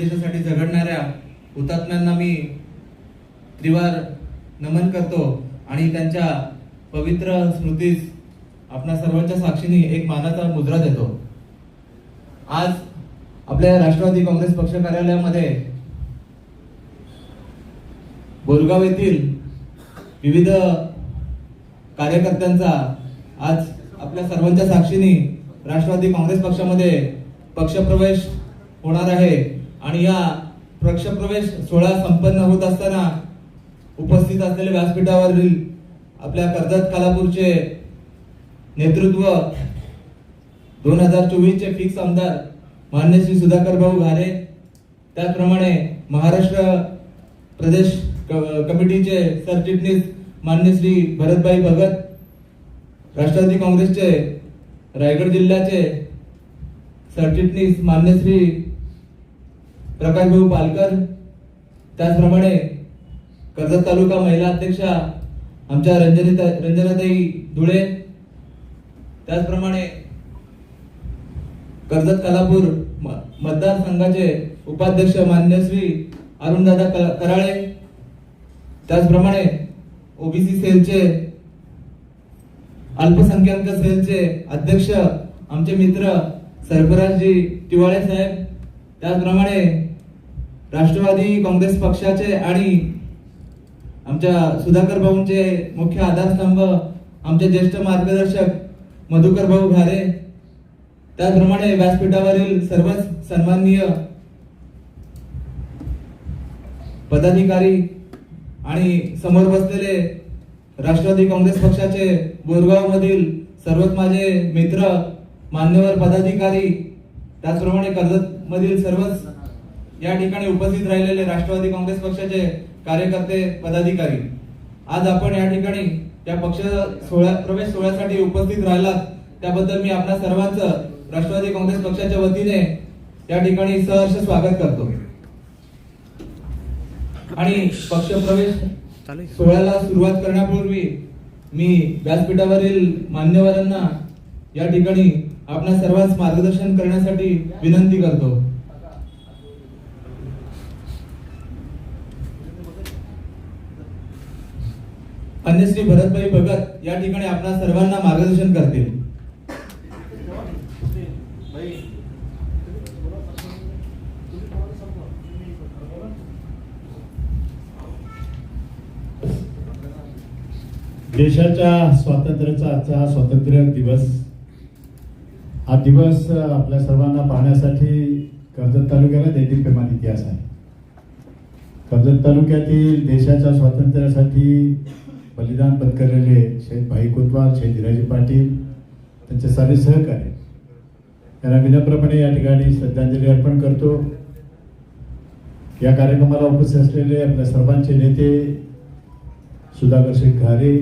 देशासाठी झगडणाऱ्या हुतात्म्यांना मी त्रिवार नमन करतो आणि त्यांच्या पवित्र स्मृतीस आपणा सर्वांच्या साक्षीने एक मानाचा मुद्रा देतो. आज आपल्या राष्ट्रवादी काँग्रेस पक्ष कार्यालयामध्ये बोरगाव येथील विविध कार्यकर्त्यांचा आज आपल्या सर्वांच्या साक्षीने राष्ट्रवादी काँग्रेस पक्षामध्ये पक्षप्रवेश होणार आहे. आणि या पक्षप्रवेश सोहळा संपन्न होत असताना उपस्थित असलेल्या व्यासपीठावरील आपल्या कर्जत कालापूरचे नेतृत्व दोन हजार चोवीसचे फिक्स आमदार मान्य श्री सुधाकर भाऊ घारे त्याचप्रमाणे महाराष्ट्र प्रदेश क- कमिटीचे सरचिटणीस मान्य श्री भरतभाई भगत राष्ट्रवादी काँग्रेसचे रायगड जिल्ह्याचे सरचिटणीस मान्य श्री प्रकाश भाऊ पालकर त्याचप्रमाणे कर्जत तालुका महिला अध्यक्षा आमच्या रंजनिता रंजनाताई धुळे त्याचप्रमाणे कर्जत कलापूर म- मतदारसंघाचे उपाध्यक्ष मान्य श्री अरुणदादा कराळे त्याचप्रमाणे ओबीसी सेलचे अल्पसंख्याक सेलचे अध्यक्ष आमचे मित्र सरफराजजी टिवाळे साहेब त्याचप्रमाणे राष्ट्रवादी काँग्रेस पक्षाचे आणि आमच्या सुधाकर भाऊंचे मुख्य आधारस्तंभ आमचे ज्येष्ठ मार्गदर्शक मधुकर भाऊ घारे. त्याचप्रमाणे व्यासपीठावरील सर्वच सन्माननीय पदाधिकारी आणि समोर बसलेले राष्ट्रवादी काँग्रेस पक्षाचे बोरगावमधील सर्वच माझे मित्र मान्यवर पदाधिकारी त्याचप्रमाणे कर्जत मधील सर्वच या ठिकाणी उपस्थित राहिलेले राष्ट्रवादी काँग्रेस पक्षाचे कार्यकर्ते पदाधिकारी. आज आपण या ठिकाणी या पक्ष सोहळ्या प्रवेश सोहळ्यासाठी उपस्थित राहिलात. त्याबद्दल मी आपल्या सर्वांचं राष्ट्रवादी काँग्रेस पक्षाच्या वतीने या ठिकाणी सहर्ष स्वागत करतो. आणि पक्ष प्रवेश सोहळ्याला सुरुवात करण्यापूर्वी मी व्यासपीठावरील मान्यवरांना या ठिकाणी आपल्या सर्वांस मार्गदर्शन करण्यासाठी विनंती करतो. कन्याश्री भरतभाई भगत या ठिकाणी आपल्या सर्वांना मार्गदर्शन करतील. देशाच्या स्वातंत्र्याचा आजचा स्वातंत्र्य दिवस हा दिवस आपल्या सर्वांना पाहण्यासाठी कर्जत तालुक्याला दैदिप्यमान इतिहास आहे. कर्जत तालुक्यातील देशाच्या स्वातंत्र्यासाठी बलिदान पत्करलेले शहीद भाई कोतवाल शहीद धीराजी पाटील त्यांचे सारे सहकारी. यांना विनम्रपणे या ठिकाणी श्रद्धांजली अर्पण करतो. या कार्यक्रमाला उपस्थित असलेले आपल्या सर्वांचे नेते सुधाकर शेख घारे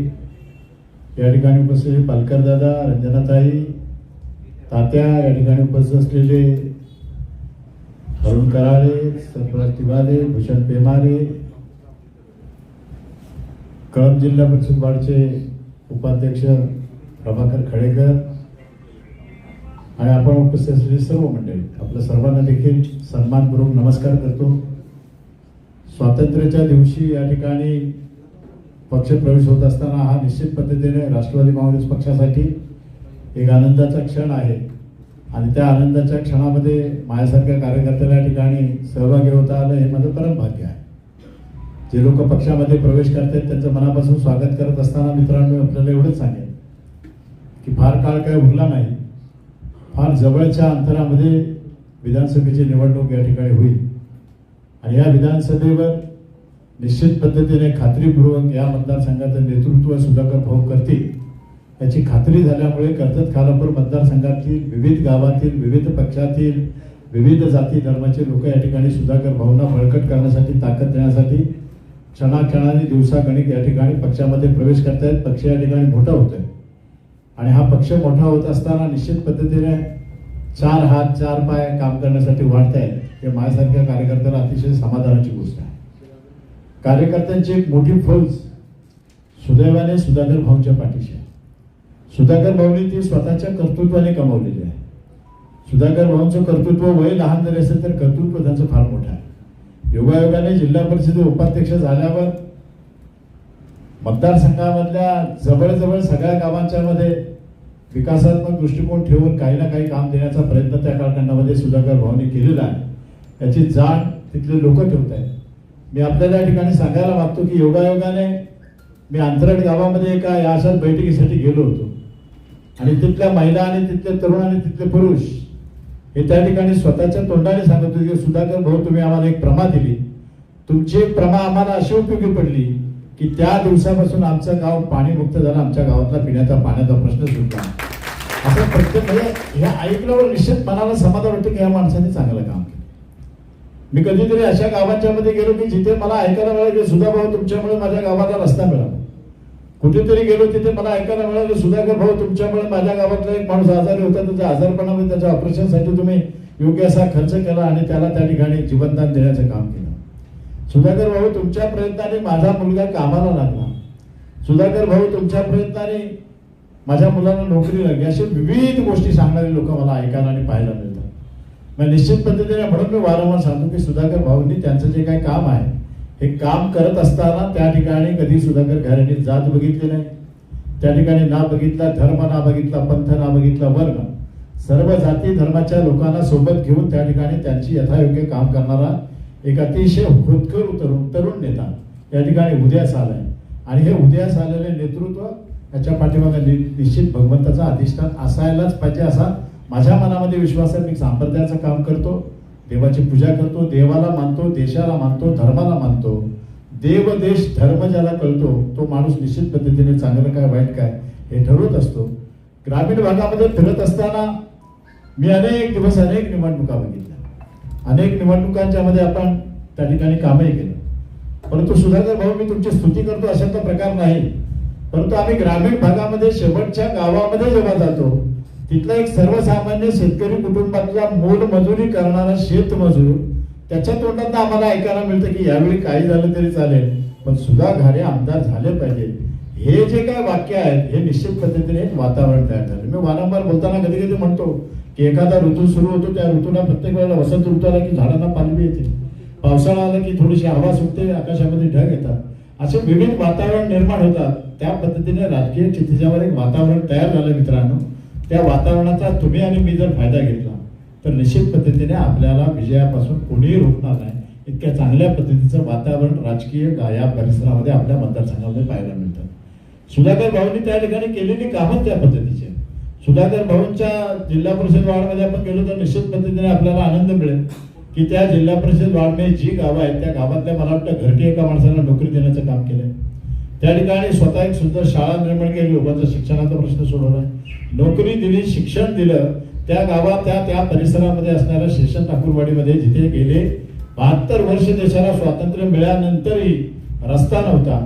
या ठिकाणी उपस्थित पालकर दादा रंजनाताई तात्या या ठिकाणी उपस्थित असलेले अरुण कराळे सरफराज तिवारे भूषण पेमारे कळंब जिल्हा परिषद वार्डचे उपाध्यक्ष प्रभाकर खडेकर आणि आपण उपस्थित असलेली सर्व मंडळी आपल्या सर्वांना देखील सन्मानपूर्वक नमस्कार करतो. स्वातंत्र्याच्या दिवशी या ठिकाणी पक्ष प्रवेश होत असताना हा निश्चित पद्धतीने राष्ट्रवादी काँग्रेस पक्षासाठी एक आनंदाचा क्षण आहे. आणि त्या आनंदाच्या क्षणामध्ये माझ्यासारख्या कार्यकर्त्याला या ठिकाणी सहभागी होता आलं हे माझं परम भाग्य आहे. जे लोक पक्षामध्ये प्रवेश करतात त्यांचं मनापासून स्वागत करत असताना मित्रांनो आपल्याला एवढंच सांगेन की फार काळ काय उरला नाही. फार जवळच्या अंतरामध्ये विधानसभेची निवडणूक या ठिकाणी होईल. आणि या विधानसभेवर निश्चित पद्धतीने खात्रीपूर्वक या मतदारसंघाचं नेतृत्व सुधाकर भाऊ करतील याची खात्री झाल्यामुळे कर्जत खालापूर मतदारसंघातील विविध गावातील विविध पक्षातील विविध जाती धर्माचे लोक या ठिकाणी सुधाकर भाऊंना बळकट करण्यासाठी ताकद देण्यासाठी क्षणाक्षणाने दिवसागणिक या ठिकाणी पक्षामध्ये प्रवेश करतायत पक्ष या ठिकाणी मोठा होतोय आणि हा पक्ष मोठा होत असताना निश्चित पद्धतीने चार हात चार पाय काम करण्यासाठी वाढत आहेत हे माझ्यासारख्या कार्यकर्त्याला अतिशय समाधानाची गोष्ट आहे. कार्यकर्त्यांची एक मोठी फौज सुदैवाने सुधाकर भाऊंच्या पाठीशी आहे. सुधाकर भाऊनी ती स्वतःच्या कर्तृत्वाने कमावलेली आहे. सुधाकर भाऊंचं कर्तृत्व वय लहान जरी असेल तर कर्तृत्व त्यांचं फार मोठं आहे. योगायोगाने जिल्हा परिषद उपाध्यक्ष झाल्यावर मतदारसंघामधल्या जवळजवळ सगळ्या गावांच्या मध्ये विकासात्मक दृष्टिकोन ठेवून काही ना काही काम देण्याचा प्रयत्न त्या कालखंडामध्ये सुधाकर भाऊंनी केलेला आहे. याची जाण तिथले लोक ठेवत आहेत. मी आपल्याला या ठिकाणी सांगायला मागतो की योगायोगाने मी अंतरट गावामध्ये एका या अशाच बैठकीसाठी गेलो होतो. आणि तिथल्या महिला आणि तिथले तरुण आणि तिथले पुरुष हे त्या ठिकाणी स्वतःच्या तोंडाने सांगत होते की सुधाकर भाऊ तुम्ही आम्हाला एक प्रमा दिली. तुमची एक प्रमा आम्हाला अशी उपयोगी पडली की त्या दिवसापासून आमचं गाव पाणीमुक्त झालं आमच्या गावातला पिण्याचा पाण्याचा प्रश्न सुटला. असं प्रत्येक म्हणजे हे ऐकल्यावर निश्चित मनाला समाधान वाटतं की या माणसाने चांगलं काम केलं. मी कधीतरी अशा गावांच्या मध्ये गेलो की जिथे मला ऐकायला मिळालं की सुधा भाऊ तुमच्यामुळे माझ्या गावाला रस्ता मिळाला. कुठेतरी गेलो तिथे मला ऐकायला मिळालं सुधाकर भाऊ तुमच्यामुळे माझ्या गावातला एक माणूस आजारी होता त्याच्या आजारपणामध्ये त्याच्या ऑपरेशनसाठी तुम्ही योग्य असा खर्च केला आणि त्याला त्या ठिकाणी जीवनदान देण्याचं काम केलं. सुधाकर भाऊ तुमच्या प्रयत्नाने माझा मुलगा कामाला लागला. सुधाकर भाऊ तुमच्या प्रयत्नाने माझ्या मुलांना नोकरी लागली. असे विविध गोष्टी सांगणारे लोक मला ऐकायला आणि पाहायला मिळतात. मग निश्चित पद्धतीने म्हणून मी वारंवार सांगतो की सुधाकर भाऊंनी त्यांचं जे काही काम आहे हे काम करत असताना त्या ठिकाणी कधी सुधाकर घराने जात बघितली नाही. त्या ठिकाणी ना बघितला धर्म ना बघितला पंथ ना बघितला वर्ण सर्व जाती धर्माच्या लोकांना सोबत घेऊन त्या ठिकाणी त्यांची यथायोग्य काम करणारा एक अतिशय होतकर तरुण तरुण नेता या ठिकाणी उदयास आलाय. आणि हे उदयास आलेले नेतृत्व याच्या पाठीमागे निश्चित भगवंताचा अधिष्ठान असायलाच पाहिजे असा माझ्या मनामध्ये विश्वास आहे. मी सांप्रदायाचं काम करतो. देवाची पूजा करतो देवाला मानतो देशाला मानतो धर्माला मानतो. देव देश धर्म ज्याला कळतो तो माणूस निश्चित पद्धतीने चांगलं काय वाईट काय हे ठरवत असतो. ग्रामीण भागामध्ये फिरत असताना मी अनेक दिवस अनेक निवडणुका बघितल्या. अनेक निवडणुकांच्या मध्ये आपण त्या ठिकाणी कामही केलं. परंतु सुधाकर भाऊ मी तुमची स्तुती करतो अशा प्रकार नाही. परंतु आम्ही ग्रामीण भागामध्ये शेवटच्या गावामध्ये जेव्हा जातो तिथला एक सर्वसामान्य शेतकरी कुटुंबातला मोल मजुरी करणारा शेतमजूर त्याच्या तोंडात आम्हाला ऐकायला मिळतं की यावेळी काही झालं तरी चालेल पण सुधा घारे आमदार झाले पाहिजे हे जे काय वाक्य आहेत हे निश्चित पद्धतीने एक वातावरण तयार झालं. मी वारंवार बोलताना कधी कधी म्हणतो की एखादा ऋतू सुरू होतो त्या ऋतूला प्रत्येक वेळेला वसंत ऋतू आला की झाडांना पालवी येते. पावसाळा आला की थोडीशी हवा सुटते आकाशामध्ये ढग येतात. असे विविध वातावरण निर्माण होतात. त्या पद्धतीने राजकीय चित्तेच्यावर एक वातावरण तयार झालं मित्रांनो. त्या वातावरणाचा तुम्ही आणि मी जर फायदा घेतला तर निश्चित पद्धतीने आपल्याला विजयापासून कोणीही रोखणार नाही. इतक्या चांगल्या पद्धतीचं वातावरण राजकीय या परिसरामध्ये आपल्या मतदारसंघामध्ये पाहायला मिळतं. सुधाकर भाऊंनी त्या ठिकाणी केलेली कामं त्या पद्धतीचे सुधाकर भाऊंच्या जिल्हा परिषद वार्डमध्ये आपण गेलो तर निश्चित पद्धतीने आपल्याला आनंद मिळेल की त्या जिल्हा परिषद वार्डमध्ये जी गावं आहेत त्या गावातल्या मला वाटतं घरटी एका माणसाला नोकरी देण्याचं काम केलं त्या ठिकाणी स्वतः एक सुंदर शाळा निर्माण केली लोकांचा शिक्षणाचा प्रश्न सोडवला. नोकरी दिली शिक्षण दिलं त्या गावात त्या त्या परिसरामध्ये असणाऱ्या शेषन ठाकूरवाडीमध्ये जिथे गेले बहात्तर वर्ष देशाला स्वातंत्र्य मिळाल्यानंतरही रस्ता नव्हता.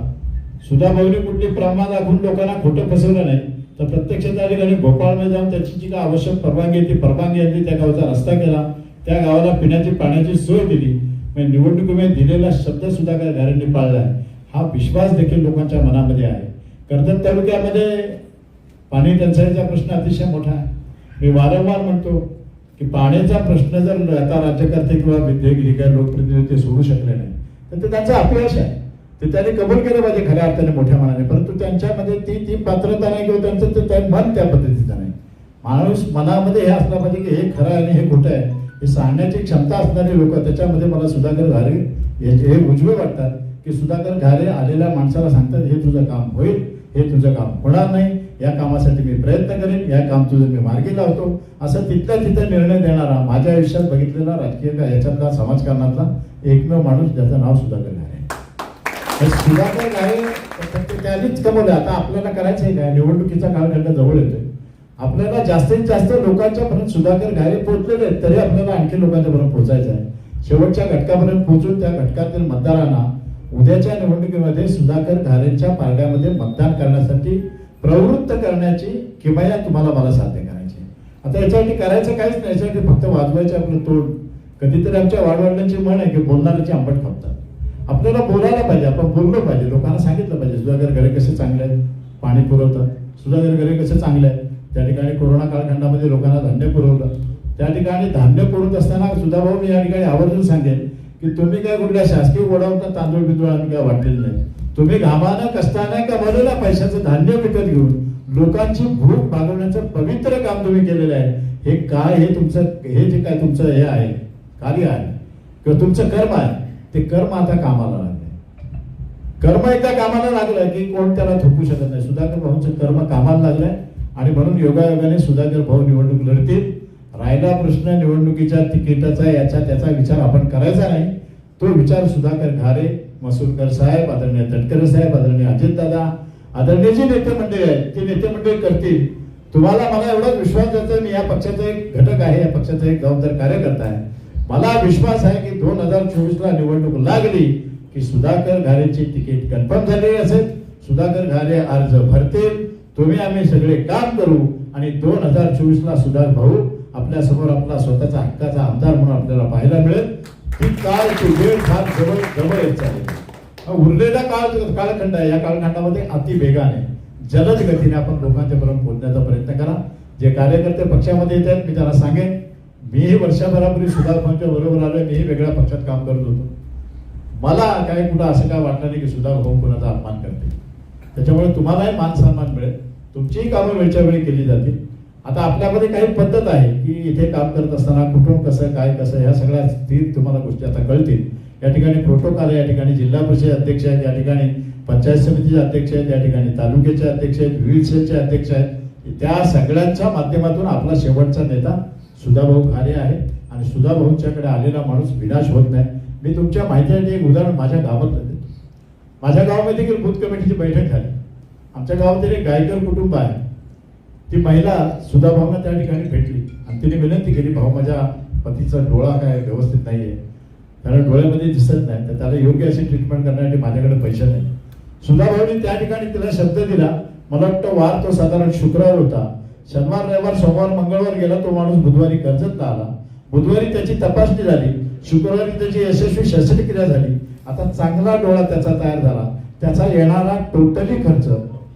सुधाभाऊनी कुठली प्रमाण दाखवून लोकांना खोटं फसवलं नाही तर प्रत्यक्ष त्या ठिकाणी भोपाळमध्ये जाऊन त्याची जी काय आवश्यक परवानगी आहे ती परवानगी आणली त्या गावाचा रस्ता केला. त्या गावाला पिण्याची पाण्याची सोय दिली. म्हणजे निवडणुकीमध्ये दिलेला शब्द सुद्धा काय पाळला पाळलाय हा विश्वास देखील लोकांच्या मनामध्ये आहे. कर्जत तालुक्यामध्ये पाणी टंचाईचा प्रश्न अतिशय मोठा आहे. मी वारंवार म्हणतो की पाण्याचा प्रश्न जर आता राज्यकर्ते किंवा विद्यार्थी लोकप्रतिनिधी ते सोडू शकले नाही तर ते त्यांचा अपयश आहे. ते त्यांनी कबूल केलं पाहिजे खऱ्या अर्थाने मोठ्या मनाने. परंतु त्यांच्यामध्ये ती ती पात्रता नाही किंवा त्यांचं ते त्या- मन त्या पद्धतीचं नाही. माणूस मनामध्ये हे असलं पाहिजे की हे खरं आहे आणि हे खोटं आहे. हे सांगण्याची क्षमता असणारे लोक त्याच्यामध्ये मला सुधाकर झाले. हे उजवे वाटतात. की सुधाकर घाले आलेल्या माणसाला सांगतात हे तुझं काम होईल हे तुझं काम होणार नाही या कामासाठी मी प्रयत्न करेन या काम तुझं मी मार्गी लावतो. असं तिथल्या तिथं निर्णय देणारा माझ्या आयुष्यात बघितलेला राजकीय याच्यातला समाजकारणातला एकमेव माणूस ज्याचं नाव सुधाकर घाले आहे. सुधाकर घाले फक्त त्यांनीच कमवलं. आता आपल्याला करायचं आहे काय? निवडणुकीचा कालखंड जवळ येतोय. आपल्याला जास्तीत जास्त लोकांच्या पर्यंत सुधाकर घारे पोहोचलेले आहेत तरी आपल्याला आणखी लोकांच्या पर्यंत पोहोचायचं आहे शेवटच्या घटकापर्यंत पोहोचून त्या घटकातील मतदारांना उद्याच्या निवडणुकीमध्ये सुधाकर घारेंच्या पारड्यामध्ये मतदान करण्यासाठी प्रवृत्त करण्याची किमया तुम्हाला मला साध्य करायची आता याच्यासाठी करायचं काहीच नाही. याच्यासाठी फक्त वाजवायचे आपलं तोंड. कधीतरी आमच्या वाडवडिलांची म्हण आहे की बोलणाऱ्याची आंबट खपतात. आपल्याला बोलायला पाहिजे. आपण बोललो पाहिजे. लोकांना सांगितलं पाहिजे सुधाकर घरे कसे चांगले आहेत? पाणी पुरवतात. सुधाकर घरे कसे चांगले आहेत? त्या ठिकाणी कोरोना कालखंडामध्ये लोकांना धान्य पुरवलं. त्या ठिकाणी धान्य पुरवत असताना सुद्धा भाऊ मी या ठिकाणी आवर्जून सांगेन की तुम्ही काय कुठल्या शासकीय गोडाऊनचा तांदूळ बिंदूळ आम्ही काय वाटलेलं नाही. तुम्ही घामानं कष्टानं कमवलेल्या पैशाचं धान्य विकत घेऊन लोकांची भूक भागवण्याचं पवित्र काम तुम्ही केलेलं आहे. हे काय हे तुमचं हे जे काय तुमचं हे आहे कार्य आहे किंवा तुमचं कर्म आहे ते कर्म आता कामाला लागले कर्म एकदा कामाला लागलं की कोण त्याला थोपू शकत नाही. सुधाकर भाऊंचं कर्म कामाला लागलंय आणि म्हणून योगायोगाने सुधाकर भाऊ निवडणूक लढतील. राहिला प्रश्न निवडणुकीच्या तिकिटाचा याचा त्याचा विचार आपण करायचा नाही. तो विचार सुधाकर घारे मसूरकर साहेब आदरणीय तटकरे साहेब आदरणीय अजितदादा आदरणीय जे नेते मंडळी आहेत ते नेते मंडळी करतील तुम्हाला मला एवढा विश्वास द्यायचा मी या पक्षाचा एक घटक आहे या पक्षाचा एक जबाबदार कार्यकर्ता आहे. मला विश्वास आहे की दोन हजार चोवीस ला निवडणूक लागली की सुधाकर घारेची तिकीट कन्फर्म झालेली असेल. सुधाकर घारे अर्ज भरतील. तुम्ही आम्ही सगळे काम करू आणि दोन हजार चोवीस ला सुधार भाऊ आपल्यासमोर आपला स्वतःचा हक्काचा आमदार म्हणून आपल्याला पाहायला मिळेल. ती काळ ती वेळ फार जवळ जवळ येत चालेल. उरलेला काळ कालखंड आहे. या कालखंडामध्ये अति वेगाने जलद गतीने आपण लोकांच्या पर्यंत पोहोचण्याचा प्रयत्न करा. जे कार्यकर्ते पक्षामध्ये येत आहेत मी त्यांना सांगेन मीही वर्षभरापूर्वी सुधार भाऊंच्या बरोबर आलोय मीही वेगळ्या पक्षात काम करत होतो. मला काय कुठं असं काय वाटलं नाही की सुधार भाऊ कुणाचा अपमान करते त्याच्यामुळे तुम्हालाही मान सन्मान मिळेल. तुमचीही कामं वेळच्या वेळी केली जातील. आता आपल्यामध्ये काही पद्धत आहे की इथे काम करत असताना कुठून कसं काय कसं ह्या सगळ्या स्थिर तुम्हाला गोष्टी आता कळतील. या ठिकाणी प्रोटोकॉल आहे या ठिकाणी जिल्हा परिषद अध्यक्ष आहेत या ठिकाणी पंचायत समितीचे अध्यक्ष आहेत या ठिकाणी तालुक्याचे अध्यक्ष आहेत विविध अध्यक्ष आहेत. त्या सगळ्यांच्या माध्यमातून आपला शेवटचा नेता सुधाभाऊ खारे आहे. आणि सुधाभाऊंच्याकडे आलेला माणूस विनाश होत नाही. मी तुमच्या माहितीसाठी एक उदाहरण माझ्या गावातलं देतो. माझ्या गावामध्ये देखील बूथ कमिटीची बैठक झाली. आमच्या गावातील एक गायकर कुटुंब आहे. ती महिला सुधाभाऊंना त्या ठिकाणी भेटली. आणि तिने विनंती केली भाऊ माझ्या पतीचा डोळा काय व्यवस्थित नाहीये. त्याला डोळ्यामध्ये दिसत नाही. तर त्याला योग्य अशी ट्रीटमेंट करण्यासाठी माझ्याकडे पैसे नाही. सुधाभाऊनी त्या ठिकाणी तिला शब्द दिला. मला वाटतं वार तो साधारण शुक्रवार होता. शनिवार रविवार सोमवार मंगळवार गेला तो माणूस बुधवारी कर्जतला आला. बुधवारी त्याची तपासणी झाली. शुक्रवारी त्याची यशस्वी शस्त्रक्रिया झाली. आता चांगला डोळा त्याचा तयार झाला. त्याचा येणारा टोटली खर्च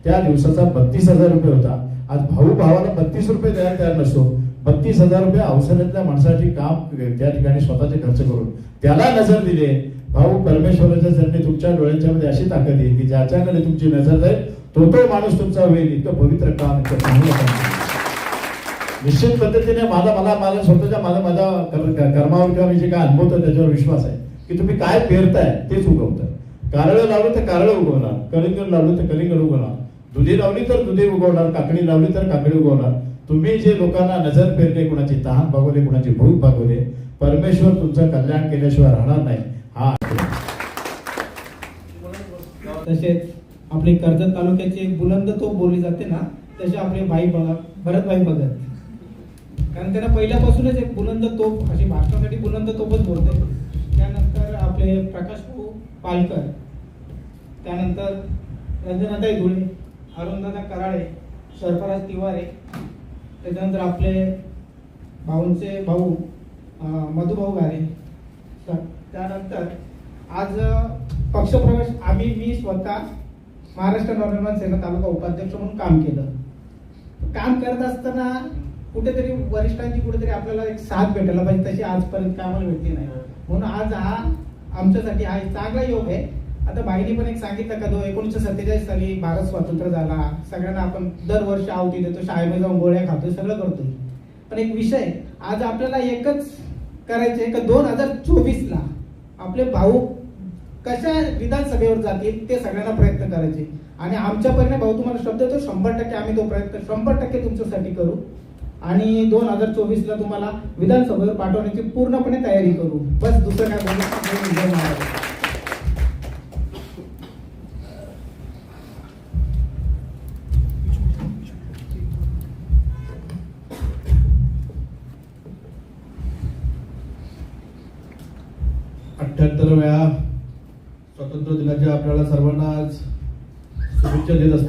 त्या दिवसाचा बत्तीस हजार रुपये होता. आज भाऊ भावाला बत्तीस रुपये द्यायला तयार नसतो. बत्तीस हजार रुपये अवसरातल्या माणसाची काम त्या ठिकाणी स्वतःचे खर्च करून त्याला नजर दिले. भाऊ परमेश्वराच्या चरणी तुमच्या डोळ्यांच्या मध्ये अशी ताकद येईल की ज्याच्याकडे तुमची नजर जाईल तो तो माणूस तुमचा होईल. इतकं पवित्र काम चांगलं निश्चित पद्धतीने माझा मला मला स्वतःच्या माझा माझा कर्मावर किंवा मी जे काय अनुभवतो त्याच्यावर विश्वास आहे की तुम्ही काय पेरताय तेच उगवतं. कारळ लावलं तर कारळ उगवणार. कलिंगड लावलं तर कलिंगड उगवणार. दुधी लावली तर दुधी उगवणार काकडी लावली तर काकडी उगवणार. तुम्ही जे लोकांना नजर पेरले कुणाची तहान भागवले कुणाची भूक भागवले परमेश्वर तुमचं कल्याण केल्याशिवाय राहणार नाही. हा तसेच आपली कर्जत तालुक्याची एक बुलंद तो बोलली जाते ना तसे आपले भाई भ- भरतभाई भगत कारण त्यांना पहिल्यापासूनच एक बुलंद तोप अशी महाराष्ट्रासाठी बुलंद तोपच बोलते. त्यानंतर आपले प्रकाश भाऊ पालकर त्यानंतर रंजनाताई धुळे अरुणदादा कराळे सरफराज तिवारे त्याच्यानंतर आपले भाऊंचे भाऊ मधुभाऊ गारे. तर त्यानंतर आज पक्षप्रवेश आम्ही मी स्वतः महाराष्ट्र नवनिर्माण सेना तालुका उपाध्यक्ष म्हणून काम केलं. काम करत असताना कुठेतरी वरिष्ठांची कुठेतरी आपल्याला एक साथ भेटायला पाहिजे तशी आजपर्यंत कामाला भेटली नाही. म्हणून आज हा आमच्यासाठी हा चांगला योग आहे. आता बाईने पण एक सांगितलं का तो एकोणीसशे सत्तेचाळीस साली भारत स्वतंत्र झाला. सगळ्यांना आपण दरवर्षी आवती देतो शाळेमध्ये जाऊन गोळ्या खातो सगळं करतो पण एक विषय आज आपल्याला एकच करायचे का दोन हजार चोवीस ला आपले भाऊ कशा विधानसभेवर जातील ते सगळ्यांना प्रयत्न करायचे. आणि आमच्या परीने भाऊ तुम्हाला शब्द देतो शंभर टक्के आम्ही तो प्रयत्न शंभर टक्के तुमच्यासाठी करू. आणि दोन हजार चोवीस ला तुम्हाला विधानसभेवर पाठवण्याची पूर्णपणे तयारी करू. बस दुसरं काय बोलू?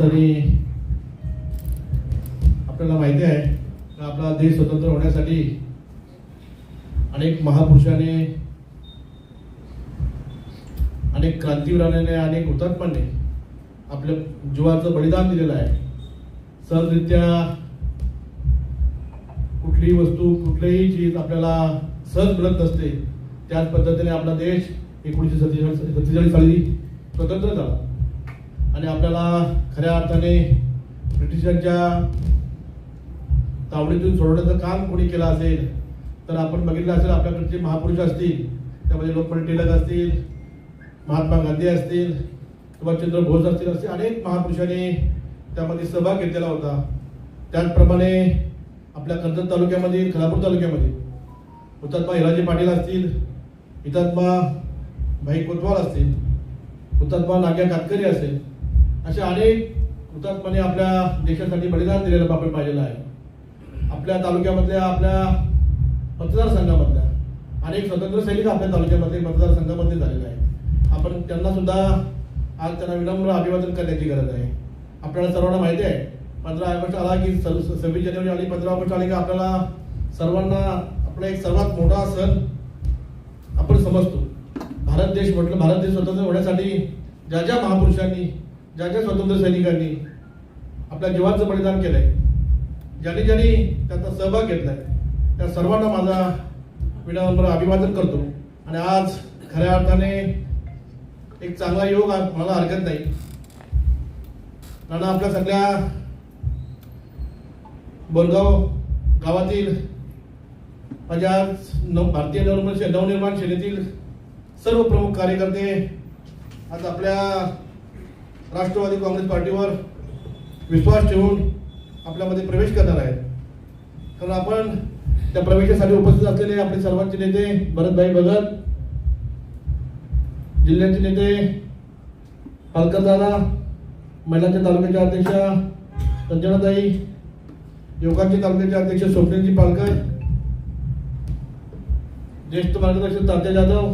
आणि आपल्याला माहिती आहे का आपला देश स्वतंत्र होण्यासाठी अनेक महापुरुषाने अनेक क्रांतीवीराने अनेक हुतात्म्याने आपल्या जीवाचं बलिदान दिलेलं आहे. सहजरित्या कुठलीही वस्तू कुठलीही चीज आपल्याला सहज मिळत नसते. त्याच पद्धतीने आपला देश एकोणीसशे सत्तेचाळीस सत्तेचाळीस साली स्वतंत्र झाला. आणि आपल्याला खऱ्या अर्थाने ब्रिटिशांच्या तावडीतून सोडवण्याचं काम कोणी केलं असेल तर आपण बघितलं असेल आपल्याकडचे महापुरुष असतील त्यामध्ये लोकमान्य टिळक असतील महात्मा गांधी असतील सुभाषचंद्र बोस असतील असे अनेक महापुरुषांनी त्यामध्ये सहभाग घेतलेला होता. त्याचप्रमाणे आपल्या कर्जत तालुक्यामध्ये खलापूर तालुक्यामध्ये हुतात्मा हिराजी पाटील असतील हुतात्मा भाई कोतवाल असतील हुतात्मा नाग्या कातकरी असेल अशा अनेक हुतात्माने आपल्या देशासाठी बलिदान दिलेलं आपण पाहिलेलं आहे. आपल्या तालुक्यामधल्या आपल्या मतदारसंघामधल्या अनेक स्वतंत्र सैनिक आपल्या तालुक्यामध्ये मतदारसंघामध्ये झालेले आहेत. आपण त्यांना सुद्धा आज त्यांना विनम्र अभिवादन करण्याची गरज आहे. आपल्याला सर्वांना माहिती आहे पंधरा ऑगस्ट आला की सव्वीस जानेवारी आली पंधरा ऑगस्ट आली की आपल्याला सर्वांना आपला एक सर्वात मोठा सण आपण समजतो. भारत देश म्हटलं भारत देश स्वतंत्र होण्यासाठी ज्या ज्या महापुरुषांनी ज्या ज्या स्वतंत्र सैनिकांनी आपल्या जीवाचं बलिदान केलंय ज्यांनी ज्यांनी त्याचा सहभाग घेतलाय त्या सर्वांना माझा विनम्र अभिवादन करतो. आणि आज खऱ्या अर्थाने एक चांगला योग मला हरकत नाही. नाना आपल्या सगळ्या बोरगाव गावातील माझ्या आज नव भारतीय नवनिर्माण नवनिर्माण सेनेतील सर्व प्रमुख कार्यकर्ते आज आपल्या राष्ट्रवादी काँग्रेस पार्टीवर विश्वास ठेवून आपल्यामध्ये प्रवेश करणार आहेत. कारण आपण त्या प्रवेशासाठी उपस्थित असलेले आपले सर्वांचे नेते भरतभाई भगत जिल्ह्याचे नेते पालकर दादा महिलांच्या तालुक्याच्या अध्यक्षा संजनाताई युवकांचे तालुक्याचे अध्यक्ष स्वप्नीलजी पालकर ज्येष्ठ मार्गदर्शक तात्या जाधव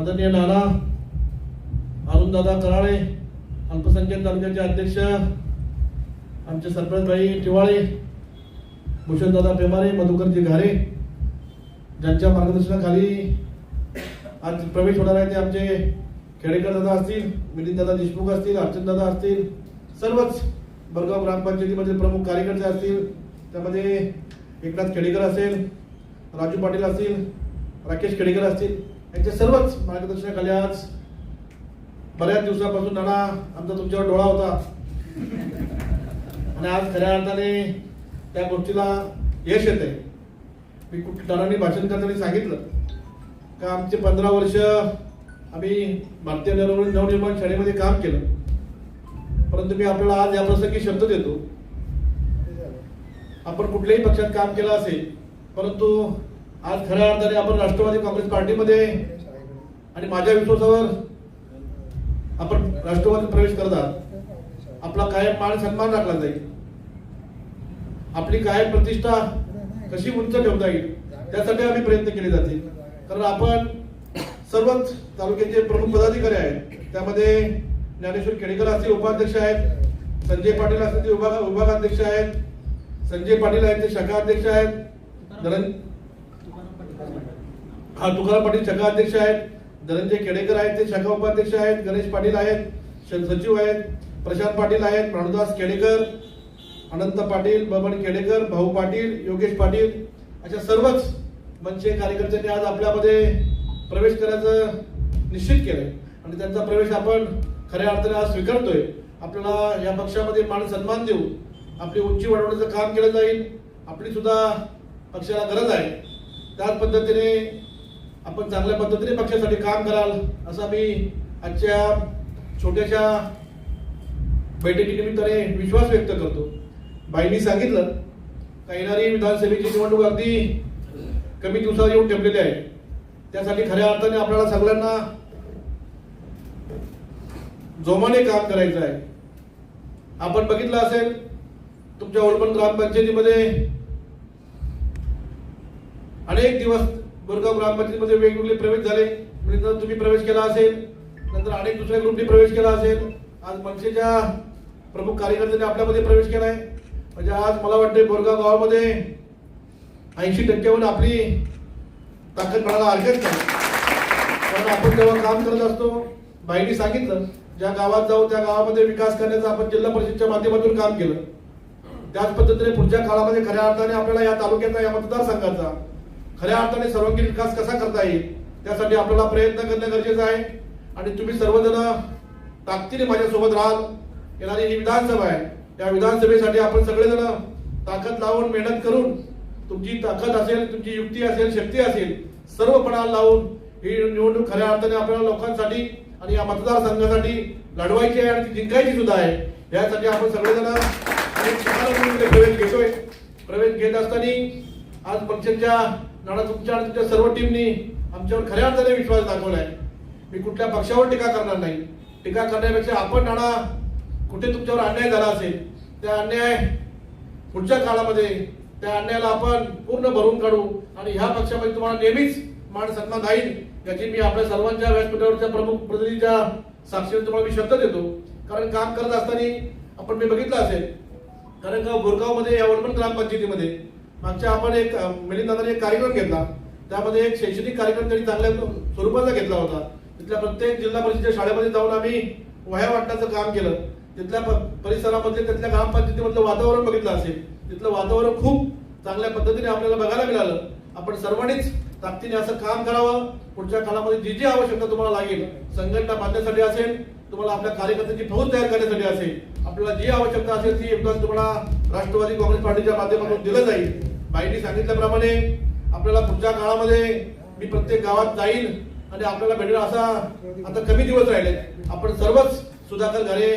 आदरणीय नाना अरुणदादा कराळे अल्पसंख्याक तालुक्याचे अध्यक्ष आमचे सरपंचभाई टिवाळे भूषणदादा पेमारे मधुकरजी घारे ज्यांच्या मार्गदर्शनाखाली आज प्रवेश होणार आहे ते आमचे खेडेकर दादा असतील मिलिंददादा देशमुख असतील अर्चनदादा असतील सर्वच बरगाव ग्रामपंचायतीमध्ये प्रमुख कार्यकर्ते असतील त्यामध्ये एकनाथ खेडेकर असेल राजू पाटील असतील राकेश खेडेकर असतील यांच्या सर्वच मार्गदर्शनाखाली आज बऱ्याच दिवसापासून नाना आमचा तुमच्यावर डोळा होता. आणि आज खऱ्या अर्थाने त्या गोष्टीला यश येत आहे मी कुठ नानांनी भाषण करताना सांगितलं का आमचे पंधरा वर्ष आम्ही भारतीय नवनिर्माण नवनिर्माण शाळेमध्ये काम केलं. परंतु मी आपल्याला आज या प्रसंगी शब्द देतो. आपण कुठल्याही पक्षात काम केलं असेल परंतु आज खऱ्या अर्थाने आपण राष्ट्रवादी काँग्रेस पार्टीमध्ये आणि माझ्या विश्वासावर आपण राष्ट्रवादीत प्रवेश करतात आपला कायम मान सन्मान राखला जाईल. आपली कायम प्रतिष्ठा कशी उंच ठेवता येईल त्यासाठी आम्ही प्रयत्न केले जातील कारण आपण सर्वच तालुक्याचे प्रमुख पदाधिकारी आहेत. त्यामध्ये ज्ञानेश्वर केडेकर असतील उपाध्यक्ष आहेत संजय पाटील असतील ते विभाग विभागाध्यक्ष आहेत संजय पाटील आहेत ते शाखा अध्यक्ष आहेत हा तुकाराम पाटील शाखा अध्यक्ष आहेत धनंजय केडेकर आहेत ते शाखा उपाध्यक्ष आहेत गणेश पाटील आहेत श- सचिव आहेत प्रशांत पाटील आहेत प्राणुदास केडेकर अनंत पाटील बबन केडेकर भाऊ पाटील योगेश पाटील अशा सर्वच मंचे कार्यकर्त्यांनी आज आपल्यामध्ये प्रवेश करायचं निश्चित केलंय. आणि त्यांचा प्रवेश आपण खऱ्या अर्थाने आज स्वीकारतोय. आपल्याला या पक्षामध्ये मान सन्मान देऊ आपली उंची वाढवण्याचं काम केलं जाईल आपली सुद्धा पक्षाला गरज आहे. त्याच पद्धतीने आपण चांगल्या पद्धतीने पक्षासाठी काम कराल असा मी आजच्या छोट्याशा बैठकीनिमित्ताने विश्वास व्यक्त करतो. बाईंनी सांगितलं का येणारी विधानसभेची निवडणूक अगदी कमी दिवसात येऊन ठेवलेली आहे. त्यासाठी खऱ्या अर्थाने आपल्याला सगळ्यांना जोमाने काम करायचं आहे. आपण बघितलं असेल तुमच्या ओळपण ग्रामपंचायतीमध्ये अनेक दिवस बोरगाव ग्रामपंचायतीमध्ये वेगवेगळे प्रवेश झाले. म्हणजे तुम्ही प्रवेश केला असेल नंतर अनेक दुसऱ्या ग्रुपने प्रवेश केला असेल. आज मनसेच्या प्रमुख कार्यकर्त्यांनी आपल्यामध्ये प्रवेश केलाय. म्हणजे आज मला वाटते बोरगाव गावामध्ये ऐंशी टक्क्यावर आपली ताकद म्हणायला हरकत नाही. कारण आपण जेव्हा काम करत असतो बाईंनी सांगितलं ज्या गावात जाऊ त्या गावामध्ये विकास करण्याचा आपण जिल्हा परिषदच्या माध्यमातून काम केलं. त्याच पद्धतीने पुढच्या काळामध्ये खऱ्या अर्थाने आपल्याला या तालुक्याचा या मतदारसंघाचा खऱ्या अर्थाने सर्वांगीण विकास कसा करता येईल त्यासाठी आपल्याला प्रयत्न करणं गरजेचं आहे. आणि तुम्ही सर्वजण ताकदीने माझ्यासोबत राहाल. येणारी ही विधानसभा आहे. त्या विधानसभेसाठी आपण सगळेजण ताकद लावून मेहनत करून तुमची ताकद असेल तुमची युक्ती असेल शक्ती असेल सर्व पणाला लावून ही निवडणूक खऱ्या अर्थाने आपल्याला लोकांसाठी आणि या मतदारसंघासाठी लढवायची आहे आणि ती जिंकायची सुद्धा आहे. यासाठी आपण सगळेजण प्रवेश घेतोय. प्रवेश घेत असताना आज पक्षाच्या नाना तुमच्या आणि तुमच्या सर्व टीमनी आमच्यावर खऱ्या अर्थाने विश्वास दाखवलाय. मी कुठल्या पक्षावर टीका करणार नाही. टीका करण्यापेक्षा आपण नाना कुठे तुमच्यावर अन्याय झाला असेल त्या अन्याय पुढच्या काळामध्ये त्या अन्यायाला आपण पूर्ण भरून काढू आणि ह्या पक्षामध्ये तुम्हाला नेहमीच मान सन्मान राहील याची मी आपल्या सर्वांच्या व्यासपीठावरच्या प्रमुख प्रतिनिधीच्या साक्षीने तुम्हाला मी शब्द देतो. कारण काम करत असताना आपण मी बघितलं असेल कारण का बोरगावमध्ये या पण ग्रामपंचायतीमध्ये मागच्या आपण एक मिलिंदाने एक कार्यक्रम घेतला. त्यामध्ये एक शैक्षणिक कार्यक्रम त्यांनी चांगल्या स्वरूपाचा घेतला होता. तिथल्या प्रत्येक जिल्हा परिषदेच्या शाळेमध्ये जाऊन आम्ही वह्या वाटण्याचं काम केलं. तिथल्या प- परिसरामधले तिथल्या ग्रामपंचायतीमधलं वातावरण बघितलं असेल. तिथलं वातावरण खूप चांगल्या पद्धतीने आपल्याला बघायला मिळालं. आपण सर्वांनीच ताकदीने असं काम करावं. पुढच्या काळामध्ये जी जी आवश्यकता तुम्हाला लागेल संघटना बांधण्यासाठी असेल तुम्हाला आपल्या कार्यकर्त्यांची फौज तयार करण्यासाठी असेल. आपल्याला जी आवश्यकता असेल ती योगदान तुम्हाला राष्ट्रवादी काँग्रेस पार्टीच्या माध्यमातून दिलं जाईल. बाईंनी सांगितल्याप्रमाणे आपल्याला पुढच्या काळामध्ये मी प्रत्येक गावात जाईल आणि आपल्याला भेटेल असा आता कमी दिवस राहिले. आपण सर्वच सुधाकर घरे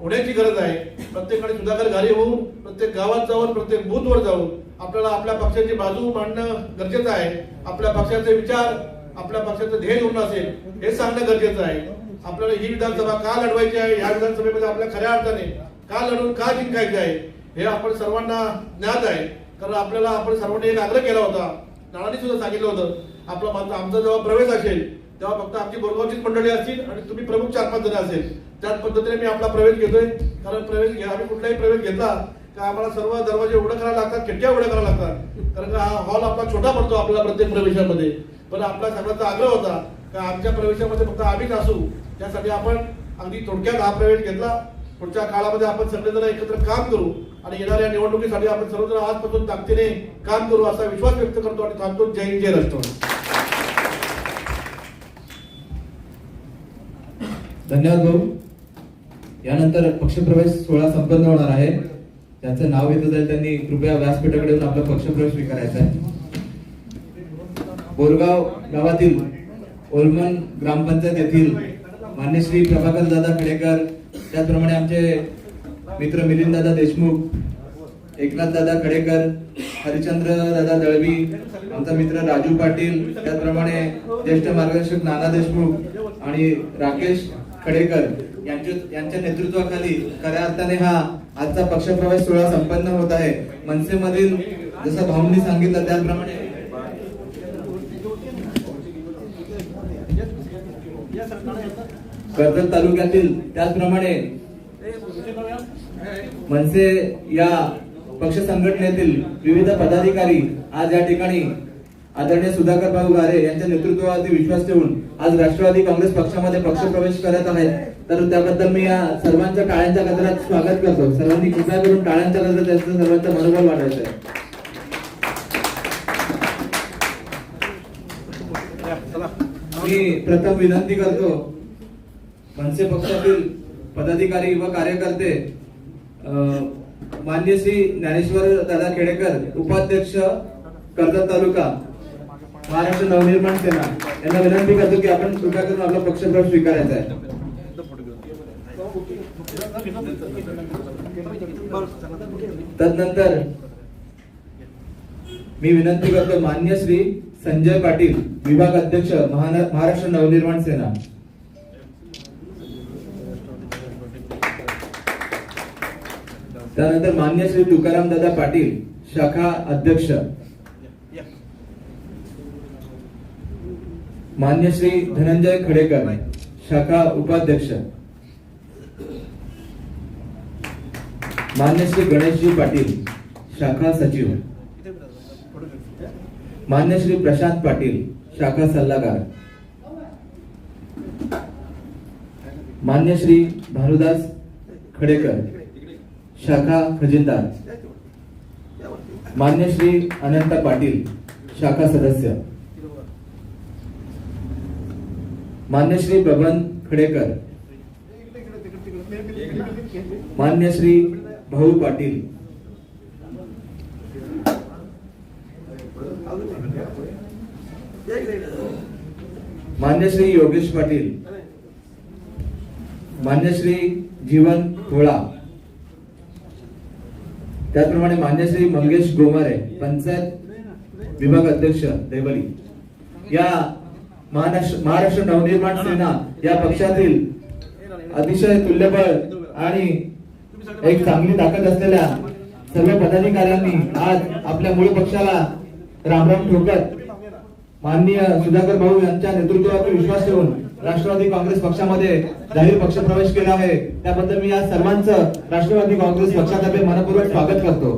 होण्याची गरज आहे. प्रत्येकाने सुधाकर घरे होऊन प्रत्येक गावात जाऊन प्रत्येक बूथवर जाऊन आपल्याला आपल्या पक्षाची बाजू मांडणं गरजेचं आहे. आपल्या पक्षाचे विचार आपल्या पक्षाचं ध्येय धोरण असेल हे सांगणं गरजेचं आहे. आपल्याला ही विधानसभा का लढवायची आहे? या विधानसभेमध्ये आपल्या खऱ्या अर्थाने का लढून का जिंकायचं आहे? हे आपण सर्वांना ज्ञात आहे. कारण आपल्याला आपण सर्वांनी एक आग्रह केला होता. नानांनी सुद्धा सांगितलं होतं. आपला माझा आमचा जेव्हा प्रवेश असेल तेव्हा फक्त आमची बोरगावचीच मंडळी असतील आणि तुम्ही प्रमुख चार पाच जण असेल. त्याच पद्धतीने मी आपला प्रवेश घेतोय. कारण प्रवेश घ्या आम्ही कुठलाही प्रवेश घेतला का आम्हाला सर्व दरवाजे उघडं करायला लागतात खिडक्या उघड्या करायला लागतात. कारण का हा हॉल आपला छोटा पडतो आपल्या प्रत्येक प्रवेशामध्ये. पण आपला सगळ्यांचा आग्रह होता का आमच्या प्रवेशामध्ये फक्त आम्हीच असू. त्यासाठी आपण अगदी थोडक्यात हा प्रवेश घेतला. पुढच्या काळामध्ये आपण सगळेजण एकत्र काम करू आणि येणाऱ्या निवडणुकीसाठी आपण सर्वजण आजपासून ताकदीने काम करू असा विश्वास व्यक्त करतो आणि थांबतो. जय हिंद, जय राष्ट्रवादी. धन्यवाद भाऊ. यानंतर पक्षप्रवेश सोहळा संपन्न होणार आहे. त्यांचं नाव येत जाईल त्यांनी कृपया व्यासपीठाकडे येऊन आपला पक्षप्रवेश स्वीकारायचा आहे. बोरगाव गावातील ओलमन ग्रामपंचायत येथील मान्य श्री प्रभाकर दादा खेडेकर त्याचप्रमाणे आमचे मित्र मिलिंद दादा देशमुख एकनाथ दादा खडेकर हरिचंद्र दादा दळवी आमचा मित्र राजू पाटील त्याचप्रमाणे ज्येष्ठ मार्गदर्शक नाना देशमुख आणि राकेश खडेकर यांच्या यांच्या नेतृत्वाखाली खऱ्या अर्थाने हा आजचा पक्षप्रवेश सोहळा संपन्न होत आहे. मनसेमधील जसं भाऊंनी सांगितलं त्याप्रमाणे कर्जत तालुक्यातील त्याचप्रमाणे मनसे या पक्ष संघटनेतील विविध पदाधिकारी आज या ठिकाणी आदरणीय सुधाकर भाऊ गारे यांच्या नेतृत्वावरती विश्वास ठेवून आज राष्ट्रवादी काँग्रेस पक्षामध्ये पक्ष प्रवेश करत आहेत. तर त्याबद्दल मी या सर्वांच्या टाळ्यांच्या गजरात स्वागत करतो. सर्वांनी कृपया करून टाळ्यांच्या गजरात त्यांचं सर्वांचं मनोबल वाढवायचं आहे. मी प्रथम विनंती करतो मनसे पक्षातील पदाधिकारी व कार्यकर्ते अं, मान्य श्री ज्ञानेश्वर दादा खेडेकर उपाध्यक्ष कर्जत तालुका महाराष्ट्र नवनिर्माण सेना यांना विनंती करतो की आपण कृपया करून आपला पक्षप्रवेश स्वीकारायचा आहे. तदनंतर मी विनंती करतो मान्य श्री संजय पाटील विभाग अध्यक्ष महाराष्ट्र नवनिर्माण सेना. त्यानंतर मान्य श्री तुकाराम दादा पाटील शाखा अध्यक्ष. मान्य श्री धनंजय खडेकर शाखा उपाध्यक्ष. मान्य श्री गणेशजी पाटील शाखा सचिव. मान्य श्री प्रशांत पाटील शाखा सल्लागार. मान्य श्री भानुदास खडेकर. शाखा खजिनदार. मान्य श्री अनंत पाटील शाखा सदस्य. मान्य श्री बबन खडेकर. मान्य श्री भाऊ पाटील. मान्य श्री योगेश पाटील. मान्य श्री जीवन थोळा त्याचप्रमाणे मान्य श्री मंगेश गोमारे पंचायत विभाग अध्यक्ष देवली. या महाराष्ट्र महाराष्ट्र नवनिर्माण सेना या पक्षातील अतिशय तुल्यबळ आणि एक चांगली ताकद असलेल्या सर्व पदाधिकाऱ्यांनी आज आपल्या मूळ पक्षाला रामराम ठोकत माननीय सुधाकर भाऊ यांच्या नेतृत्वावर विश्वास ठेवून राष्ट्रवादी काँग्रेस पक्षामध्ये जाहीर पक्षप्रवेश केला आहे. त्याबद्दल मी या सर्वांचं राष्ट्रवादी काँग्रेस पक्षातर्फे मनपूर्वक स्वागत करतो.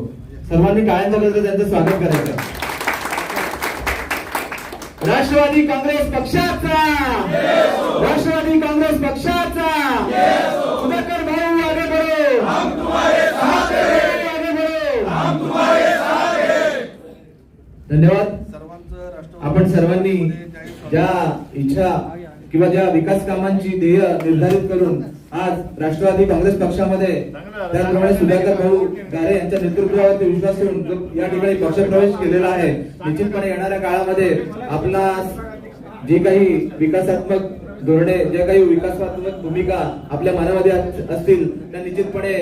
सर्वांनी टाळ्यांच्या गजरात त्यांचं स्वागत करायचं. राष्ट्रवादी काँग्रेस पक्षाचा! राष्ट्रवादी काँग्रेस पक्षाचा! सुधाकर भाऊ आगे. धन्यवाद। आपण सर्वांनी ज्या इच्छा किंवा ज्या विकास कामांची ध्येय निर्धारित करून आज राष्ट्रवादी काँग्रेस पक्षामध्ये त्याचप्रमाणे सुधाकर भाऊ गारे यांच्या नेतृत्वावरती विश्वास ठेवून या ठिकाणी पक्षप्रवेश केलेला आहे निश्चितपणे येणाऱ्या काळामध्ये आपला जे काही विकासात्मक धोरणे ज्या काही विकासात्मक भूमिका आपल्या मनामध्ये असतील त्या निश्चितपणे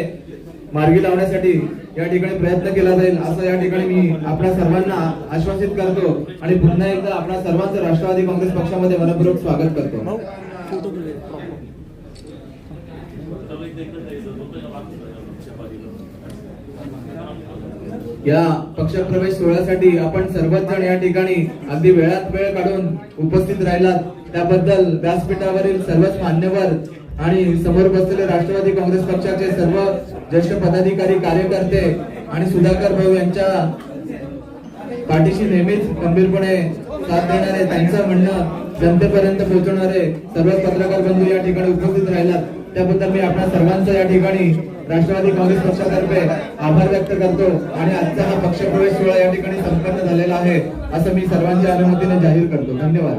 मार्गी लावण्यासाठी या ठिकाणी प्रयत्न केला जाईल असं या ठिकाणी मी आपल्या सर्वांना आश्वासित करतो आणि पुन्हा एकदा आपल्या सर्वांचं राष्ट्रवादी काँग्रेस पक्षामध्ये मनपूर्वक स्वागत करतो. या पक्षप्रवेश सोहळ्यासाठी आपण सर्वच जण या ठिकाणी अगदी वेळात वेळ काढून उपस्थित राहिलात. त्याबद्दल व्यासपीठावरील सर्वच मान्यवर आणि समोर बसलेले राष्ट्रवादी काँग्रेस पक्षाचे सर्व ज्येष्ठ पदाधिकारी कार्यकर्ते आणि सुधाकर भाऊ यांच्या पाठीशी नेहमीच गंभीरपणे साथ देणारे त्यांचं म्हणणं जनतेपर्यंत पोहोचवणारे सर्व पत्रकार बंधू या ठिकाणी उपस्थित राहिलात. त्याबद्दल मी आपल्या सर्वांचं या ठिकाणी राष्ट्रवादी काँग्रेस पक्षातर्फे आभार व्यक्त करतो आणि आजचा हा पक्षप्रवेश सोहळा या ठिकाणी संपन्न झालेला आहे असं मी सर्वांच्या अनुमतीने जाहीर करतो. धन्यवाद.